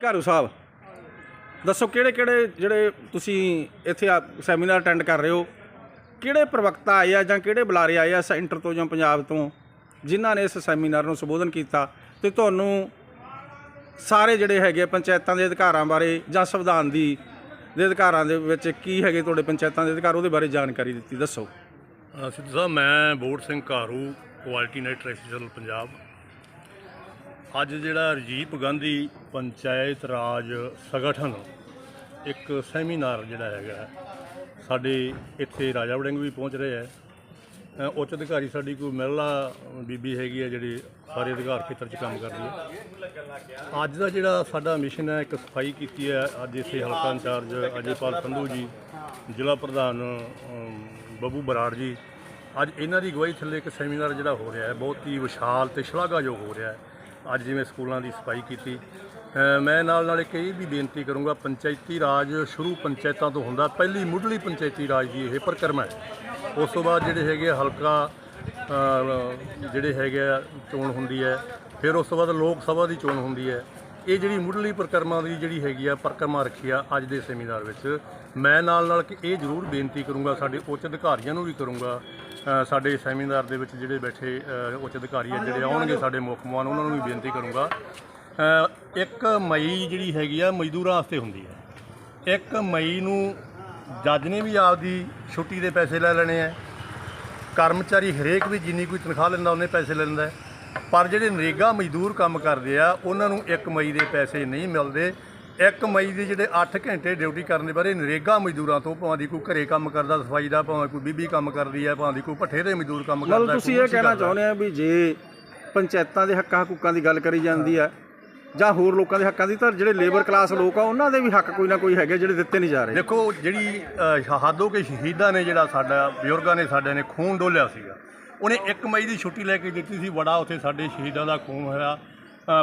ਘਾਰੂ ਸਾਹਿਬ, ਦੱਸੋ ਕਿਹੜੇ ਕਿਹੜੇ ਜਿਹੜੇ ਤੁਸੀਂ ਇੱਥੇ ਸੈਮੀਨਾਰ ਅਟੈਂਡ ਕਰ ਰਹੇ ਹੋ? ਕਿਹੜੇ ਪ੍ਰਵਕਤਾ ਆਏ ਆ ਜਾਂ ਕਿਹੜੇ ਬੁਲਾਰੇ ਆਏ ਆ ਸੈਂਟਰ ਤੋਂ ਜਾਂ ਪੰਜਾਬ ਤੋਂ, ਜਿਨ੍ਹਾਂ ਨੇ ਇਸ ਸੈਮੀਨਾਰ ਨੂੰ ਸੰਬੋਧਨ ਕੀਤਾ? ਤੇ ਤੁਹਾਨੂੰ ਸਾਰੇ ਜਿਹੜੇ ਹੈਗੇ ਆ ਪੰਚਾਇਤਾਂ ਦੇ ਅਧਿਕਾਰਾਂ ਬਾਰੇ ਜਾਂ ਸੰਵਿਧਾਨ ਦੀ, ਦੇ ਅਧਿਕਾਰਾਂ ਦੇ ਵਿੱਚ ਕੀ ਹੈਗੇ ਤੁਹਾਡੇ ਪੰਚਾਇਤਾਂ ਦੇ ਅਧਿਕਾਰ, ਉਹਦੇ ਬਾਰੇ ਜਾਣਕਾਰੀ ਦਿੱਤੀ, ਦੱਸੋ। ਸਿੱਧੂ ਸਾਹਿਬ, ਮੈਂ ਬੋਰਡ ਸਿੰਘ ਘਾਰੂ, ਕੁਆਲਿਟੀ ਨਾਈਟ ਟ੍ਰੈਫਿਕਲ ਪੰਜਾਬ। ਅੱਜ ਜਿਹੜਾ ਰਜੀਵ ਗਾਂਧੀ ਪੰਚਾਇਤ ਰਾਜ ਸੰਗਠਨ ਇੱਕ ਸੈਮੀਨਾਰ ਜਿਹੜਾ ਹੈਗਾ, ਸਾਡੇ ਇੱਥੇ ਰਾਜਾ ਵੜਿੰਗ ਵੀ ਪਹੁੰਚ ਰਹੇ ਹੈ। ਉੱਚ ਅਧਿਕਾਰੀ ਸਾਡੀ ਕੋਈ ਮਹਿਲਾ ਬੀਬੀ ਹੈਗੀ ਹੈ ਜਿਹੜੀ ਸਾਰੇ ਅਧਿਕਾਰ ਖੇਤਰ 'ਚ ਕੰਮ ਕਰਦੀ ਹੈ। ਅੱਜ ਦਾ ਜਿਹੜਾ ਸਾਡਾ ਮਿਸ਼ਨ ਹੈ, ਇੱਕ ਸਫ਼ਾਈ ਕੀਤੀ ਹੈ। ਅੱਜ ਇੱਥੇ ਹਲਕਾ ਇੰਚਾਰਜ ਅਜੇਪਾਲ ਸੰਧੂ ਜੀ, ਜ਼ਿਲ੍ਹਾ ਪ੍ਰਧਾਨ ਬੱਬੂ ਬਰਾੜ ਜੀ। ਅੱਜ ਇਹਨਾਂ ਦੀ ਅਗਵਾਈ ਥੱਲੇ ਇੱਕ ਸੈਮੀਨਾਰ ਜਿਹੜਾ ਹੋ ਰਿਹਾ ਹੈ, ਬਹੁਤ ਹੀ ਵਿਸ਼ਾਲ ਤੇ ਸ਼ਲਾਘਾਯੋਗ ਹੋ ਰਿਹਾ ਹੈ। ਅੱਜ ਜਿਵੇਂ ਸਕੂਲਾਂ ਦੀ ਸਫ਼ਾਈ ਕੀਤੀ ਮੈਂ ਨਾਲ ਨਾਲ ਇੱਕ ਇਹ ਵੀ ਬੇਨਤੀ ਕਰੂੰਗਾ, ਪੰਚਾਇਤੀ ਰਾਜ ਸ਼ੁਰੂ ਪੰਚਾਇਤਾਂ ਤੋਂ ਹੁੰਦਾ, ਪਹਿਲੀ ਮੁੱਢਲੀ ਪੰਚਾਇਤੀ ਰਾਜ ਦੀ ਇਹ ਪ੍ਰਕਰਮ ਹੈ। ਉਸ ਤੋਂ ਬਾਅਦ ਜਿਹੜੇ ਹੈਗੇ ਆ ਹਲਕਾ ਜਿਹੜੇ ਹੈਗੇ ਆ ਚੋਣ ਹੁੰਦੀ ਹੈ, ਫਿਰ ਉਸ ਤੋਂ ਬਾਅਦ ਲੋਕ ਸਭਾ ਦੀ ਚੋਣ ਹੁੰਦੀ ਹੈ। ਇਹ ਜਿਹੜੀ ਮੁੱਢਲੀ ਪ੍ਰਕਰਮਾਂ ਦੀ ਜਿਹੜੀ ਹੈਗੀ ਆ ਪ੍ਰਕਰਮਾ ਰੱਖੀ ਆ ਅੱਜ ਦੇ ਸੈਮੀਨਾਰ ਵਿੱਚ ਮੈਂ ਨਾਲ ਨਾਲ ਕਿ ਇਹ ਜ਼ਰੂਰ ਬੇਨਤੀ ਕਰੂੰਗਾ ਸਾਡੇ ਉੱਚ ਅਧਿਕਾਰੀਆਂ ਨੂੰ ਵੀ ਕਰੂੰਗਾ ਸਾਡੇ ਸੈਮੀਨਾਰ ਦੇ ਵਿੱਚ ਜਿਹੜੇ ਬੈਠੇ ਉੱਚ ਅਧਿਕਾਰੀ ਆ ਜਿਹੜੇ ਆਉਣਗੇ ਸਾਡੇ ਮੁੱਖ ਮਹਿਮਾਨ ਉਹਨਾਂ ਨੂੰ ਵੀ ਬੇਨਤੀ ਕਰੂੰਗਾ। ਅ, ਇੱਕ ਮਈ ਜਿਹੜੀ ਹੈਗੀ ਆ ਮਜ਼ਦੂਰਾਂ ਵਾਸਤੇ ਹੁੰਦੀ ਹੈ। ਇੱਕ ਮਈ ਨੂੰ ਜੱਜ ਨੇ ਵੀ ਆਪਦੀ ਛੁੱਟੀ ਦੇ ਪੈਸੇ ਲੈ ਲੈਣੇ ਆ। ਕਰਮਚਾਰੀ ਹਰੇਕ ਵੀ ਜਿੰਨੀ ਕੋਈ ਤਨਖਾਹ ਲੈਂਦਾ ਉਹਨੇ ਪੈਸੇ ਲੈ ਲੈਂਦਾ। ਪਰ ਜਿਹੜੇ ਨਰੇਗਾ ਮਜ਼ਦੂਰ ਕੰਮ ਕਰਦੇ ਆ ਉਹਨਾਂ ਨੂੰ 1 ਮਈ ਦੇ ਪੈਸੇ ਨਹੀਂ ਮਿਲਦੇ। 1 ਮਈ ਦੇ ਜਿਹੜੇ 8 ਘੰਟੇ ਡਿਊਟੀ ਕਰਨ ਦੇ ਬਾਰੇ ਨਰੇਗਾ ਮਜ਼ਦੂਰਾਂ ਤੋਂ ਭਾਵੇਂ ਦੀ ਕੋਈ ਘਰੇ ਕੰਮ ਕਰਦਾ ਸਫ਼ਾਈ ਦਾ ਭਾਵੇਂ ਕੋਈ ਬੀਬੀ ਕੰਮ ਕਰਦੀ ਹੈ ਭਾਵੇਂ ਦੀ ਕੋਈ ਭੱਠੇ ਦੇ ਮਜ਼ਦੂਰ ਕੰਮ ਕਰਦਾ ਮਤਲਬ ਤੁਸੀਂ ਇਹ ਕਹਿਣਾ। ਚਾਹੁੰਦੇ ਆ ਵੀ ਜੇ ਪੰਚਾਇਤਾਂ ਦੇ ਹੱਕਾਂ ਹਕੂਕਾਂ ਦੀ ਗੱਲ ਕਰੀ ਜਾਂਦੀ ਹੈ ਜਾਂ ਹੋਰ ਲੋਕਾਂ ਦੇ ਹੱਕਾਂ ਦੀ ਤਾਂ ਜਿਹੜੇ ਲੇਬਰ ਕਲਾਸ ਲੋਕ ਆ ਉਹਨਾਂ ਦੇ ਵੀ ਹੱਕ ਕੋਈ ਨਾ ਕੋਈ ਹੈਗੇ ਜਿਹੜੇ ਦਿੱਤੇ ਨਹੀਂ ਜਾ ਰਹੇ। ਦੇਖੋ ਜਿਹੜੀ ਸ਼ਹਾਦੋ ਕੇ ਸ਼ਹੀਦਾਂ ਨੇ ਜਿਹੜਾ ਸਾਡਾ ਬਜ਼ੁਰਗਾਂ ਨੇ ਸਾਡੇ ਨੇ ਖੂਨ ਡੋਲਿਆ ਸੀਗਾ। ਉਹਨੇ 1 ਮਈ ਦੀ ਛੁੱਟੀ ਲੈ ਕੇ ਦਿੱਤੀ ਸੀ। ਬੜਾ ਉੱਥੇ ਸਾਡੇ ਸ਼ਹੀਦਾਂ ਦਾ ਖੂਨ ਹੋਇਆ।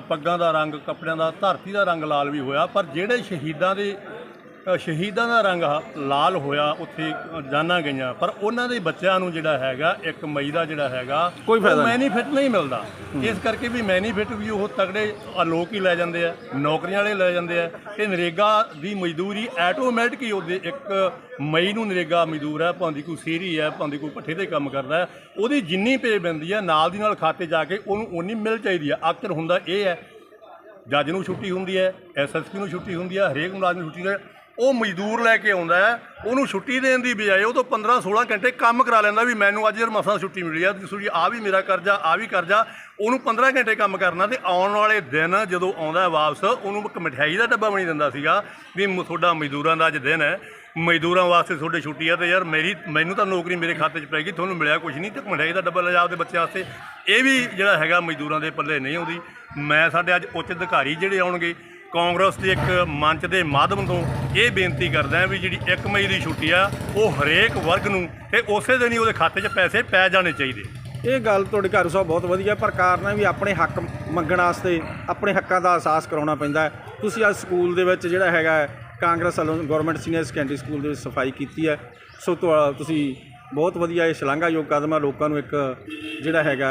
ਪੱਗਾਂ ਦਾ ਰੰਗ, ਕੱਪੜਿਆਂ ਦਾ, ਧਰਤੀ ਦਾ ਰੰਗ ਲਾਲ ਵੀ ਹੋਇਆ। ਪਰ ਜਿਹੜੇ ਸ਼ਹੀਦਾਂ ਦੇ ਸ਼ਹੀਦਾਂ ਦਾ ਰੰਗ ਲਾਲ ਹੋਇਆ ਉੱਥੇ ਜਾਨਾਂ ਗਈਆਂ। ਪਰ ਉਹਨਾਂ ਦੇ ਬੱਚਿਆਂ ਨੂੰ ਜਿਹੜਾ ਹੈਗਾ 1 ਮਈ ਦਾ ਜਿਹੜਾ ਹੈਗਾ ਕੋਈ ਫਾਇਦਾ ਨਹੀਂ। ਮੈਨੀਫਿਟ ਨਹੀਂ ਮਿਲਦਾ। ਇਸ ਕਰਕੇ ਵੀ ਮੈਨੀਫਿਟ ਵੀ ਉਹ ਤਗੜੇ ਲੋਕ ਹੀ ਲੈ ਜਾਂਦੇ ਆ ਨੌਕਰੀਆਂ ਵਾਲੇ ਲੈ ਜਾਂਦੇ ਆ। ਤੇ ਨਰੇਗਾ ਦੀ ਮਜ਼ਦੂਰੀ ਆਟੋਮੈਟਿਕ ਹੀ ਉਹਦੇ ਇੱਕ ਮਈ ਨੂੰ ਨਰੇਗਾ ਮਜ਼ਦੂਰ ਹੈ ਭਾਂਦੀ ਕੋਈ ਸੀਰੀ ਹੈ ਭਾਂਦੀ ਕੋਈ ਭੱਠੇ ਤੇ ਕੰਮ ਕਰਦਾ ਹੈ। ਉਹਦੀ ਜਿੰਨੀ ਪੇ ਪੈਂਦੀ ਹੈ ਨਾਲ ਦੀ ਨਾਲ ਖਾਤੇ ਜਾ ਕੇ ਉਹਨੂੰ ਉਨੀ ਮਿਲ ਚਾਹੀਦੀ ਹੈ। ਅਕਸਰ ਹੁੰਦਾ ਇਹ ਹੈ ਜੱਜ ਨੂੰ ਛੁੱਟੀ ਹੁੰਦੀ ਹੈ ਐਸਐਸਪੀ ਨੂੰ ਛੁੱਟੀ ਹੁੰਦੀ ਹੈ ਹਰੇਕ ਮੁਲਾਜ਼ਮ ਨੂੰ ਛੁੱਟੀ ਹੈ। ਉਹ ਮਜ਼ਦੂਰ ਲੈ ਕੇ ਆਉਂਦਾ ਉਹਨੂੰ ਛੁੱਟੀ ਦੇਣ ਦੀ ਬਜਾਏ ਉਹ ਤੋਂ 15 16 ਘੰਟੇ ਕੰਮ ਕਰਾ ਲੈਂਦਾ ਵੀ ਮੈਨੂੰ ਅੱਜ ਯਾਰ ਮਸਾਂ ਛੁੱਟੀ ਮਿਲੀ ਆ, ਤੁਸੀਂ ਆ ਵੀ ਮੇਰਾ ਕਰਜ਼ਾ, ਆ ਵੀ ਕਰਜ਼ਾ। ਉਹਨੂੰ 15 ਘੰਟੇ ਕੰਮ ਕਰਨਾ ਤੇ ਆਉਣ ਵਾਲੇ ਦਿਨ ਜਦੋਂ ਆਉਂਦਾ ਵਾਪਸ, ਉਹਨੂੰ ਇੱਕ ਮਠਿਆਈ ਦਾ ਡੱਬਾ ਬਣੀ ਦਿੰਦਾ ਸੀਗਾ ਵੀ ਮ- ਤੁਹਾਡਾ ਮਜ਼ਦੂਰਾਂ ਦਾ ਅੱਜ ਦਿਨ ਹੈ। ਮਜ਼ਦੂਰਾਂ ਵਾਸਤੇ ਤੁਹਾਡੇ ਛੁੱਟੀ ਆ ਤੇ ਯਾਰ ਮੇਰੀ, ਮੈਨੂੰ ਤਾਂ ਨੌਕਰੀ ਮੇਰੇ ਖਾਤੇ 'ਚ ਪੈ ਗਈ, ਤੁਹਾਨੂੰ ਮਿਲਿਆ ਕੁਝ ਨਹੀਂ, ਤੇ ਮਠਿਆਈ ਦਾ ਡੱਬਾ ਲਿਜਾ ਜਾ ਆਪਦੇ ਬੱਚਿਆਂ ਵਾਸਤੇ। ਇਹ ਵੀ ਜਿਹੜਾ ਹੈਗਾ ਮਜ਼ਦੂਰਾਂ ਦੇ ਪੱਲੇ ਨਹੀਂ ਆਉਂਦੀ। ਮੈਂ ਸਾਡੇ ਅੱਜ ਉੱਚ ਅਧਿਕਾਰੀ ਜਿਹੜੇ ਆਉਣਗੇ ਕਾਂਗਰਸ ਦੇ ਇੱਕ ਮੰਚ ਦੇ ਮਾਧਿਅਮ ਤੋਂ ਇਹ ਬੇਨਤੀ ਕਰਦਾ ਹਾਂ ਵੀ ਜਿਹੜੀ 1 ਮਈ ਦੀ ਛੁੱਟੀ ਆ, ਉਹ ਹਰੇਕ ਵਰਗ ਨੂੰ ਤੇ ਉਸੇ ਦਿਨ ਹੀ ਉਹਦੇ ਖਾਤੇ 'ਚ ਪੈਸੇ ਪੈ ਜਾਣੇ ਚਾਹੀਦੇ। ਇਹ ਗੱਲ ਤੁਹਾਡੇ ਘਰ ਸਾਹਿਬ ਬਹੁਤ ਵਧੀਆ, ਪਰ ਕਾਰਨ ਹੈ ਵੀ ਆਪਣੇ ਹੱਕ ਮੰਗਣ ਵਾਸਤੇ ਆਪਣੇ ਹੱਕਾਂ ਦਾ ਅਹਿਸਾਸ ਕਰਾਉਣਾ ਪੈਂਦਾ ਤੁਸੀਂ ਅੱਜ ਸਕੂਲ ਦੇ ਵਿੱਚ ਜਿਹੜਾ ਹੈਗਾ ਕਾਂਗਰਸ ਵੱਲੋਂ ਗਵਰਨਮੈਂਟ ਸੀਨੀਅਰ ਸੈਕੰਡਰੀ ਸਕੂਲ ਦੇ ਵਿੱਚ ਸਫ਼ਾਈ ਕੀਤੀ ਹੈ। ਸੋ ਤੁਹਾ- ਤੁਸੀਂ ਬਹੁਤ ਵਧੀਆ ਇਹ ਸ਼ਲਾਘਾਯੋਗ ਕਦਮ ਹੈ ਲੋਕਾਂ ਨੂੰ ਇੱਕ ਜਿਹੜਾ ਹੈਗਾ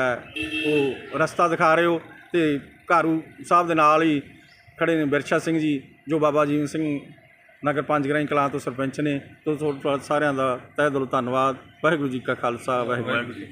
ਉਹ ਰਸਤਾ ਦਿਖਾ ਰਹੇ ਹੋ ਤੇ ਘਾਰੂ ਸਾਹਿਬ ਦੇ ਨਾਲ ਹੀ ਖੜੇ ਨੇ ਬਿਰਛਾ ਸਿੰਘ ਜੀ, ਜੋ ਬਾਬਾ ਜੀਵਨ ਸਿੰਘ ਨਗਰ ਪੰਜਗਰਾਈ ਕਲਾਂ ਤੋਂ ਸਰਪੰਚ ਨੇ, ਤੋਂ ਤੁਹਾਡਾ ਸਾਰਿਆਂ ਦਾ ਤਹਿ ਦਿਲੋਂ ਧੰਨਵਾਦ, ਵਾਹਿਗੁਰੂ ਜੀ ਕਾ ਖਾਲਸਾ, ਵਾਹਿਗੁਰੂ ਜੀ